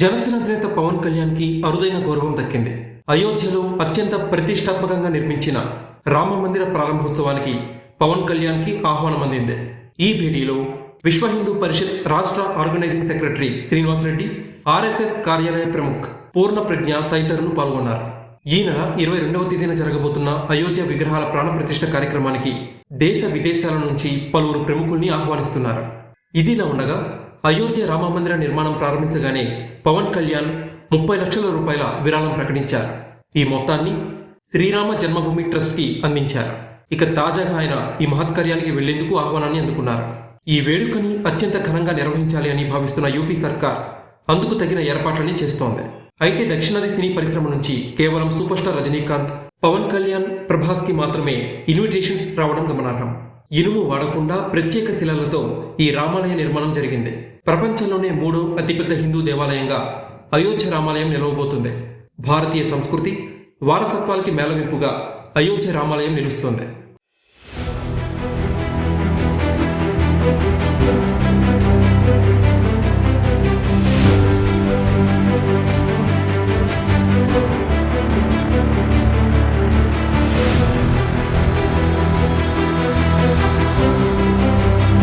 జనసేన అధినేత పవన్ కళ్యాణ్కి అరుదైన గౌరవం దక్కింది. అయోధ్యలో అత్యంత ప్రతిష్టాత్మకంగా నిర్మించిన రామ మందిర ప్రారంభోత్సవానికి పవన్ కళ్యాణ్కి ఆహ్వానం అందింది. ఈ భేటీలో విశ్వ హిందూ పరిషత్ రాష్ట్ర ఆర్గనైజింగ్ సెక్రటరీ శ్రీనివాసరెడ్డి ఆర్ఎస్ఎస్ కార్యాలయ ప్రముఖ్ పూర్ణ ప్రజ్ఞ తదితరులు పాల్గొన్నారు. ఈ నెల ఇరవై రెండవ తేదీన జరగబోతున్న అయోధ్య విగ్రహాల ప్రాణప్రతిష్ట కార్యక్రమానికి దేశ విదేశాల నుంచి పలువురు ప్రముఖుల్ని ఆహ్వానిస్తున్నారు. ఇదిలా ఉండగా అయోధ్య రామ మందిర నిర్మాణం ప్రారంభించగానే పవన్ కళ్యాణ్ ముప్పై లక్షల రూపాయల విరాళం ప్రకటించారు. ఈ మొత్తాన్ని శ్రీరామ జన్మభూమి ట్రస్ట్కి అందించారు. ఇక తాజాగా ఆయన ఈ మహత్కార్యానికి వెళ్ళేందుకు ఆహ్వానాన్ని అందుకున్నారు. ఈ వేడుకని అత్యంత ఘనంగా నిర్వహించాలి అని భావిస్తున్న యూపీ సర్కార్ అందుకు తగిన ఏర్పాట్లని చేస్తోంది. అయితే దక్షిణాది సినీ పరిశ్రమ నుంచి కేవలం సూపర్ స్టార్ రజనీకాంత్ పవన్ కళ్యాణ్ ప్రభాస్కి మాత్రమే ఇన్విటేషన్స్ రావడం గమనార్హం. ఇనుము వాడకుండా ప్రత్యేక శిలలతో ఈ రామాలయ నిర్మాణం జరిగింది. ప్రపంచంలోనే మూడో అతిపెద్ద హిందూ దేవాలయంగా అయోధ్య రామాలయం నిలవబోతుంది. భారతీయ సంస్కృతి వారసత్వాలకి మేళవింపుగా అయోధ్య రామాలయం నిలుస్తుంది.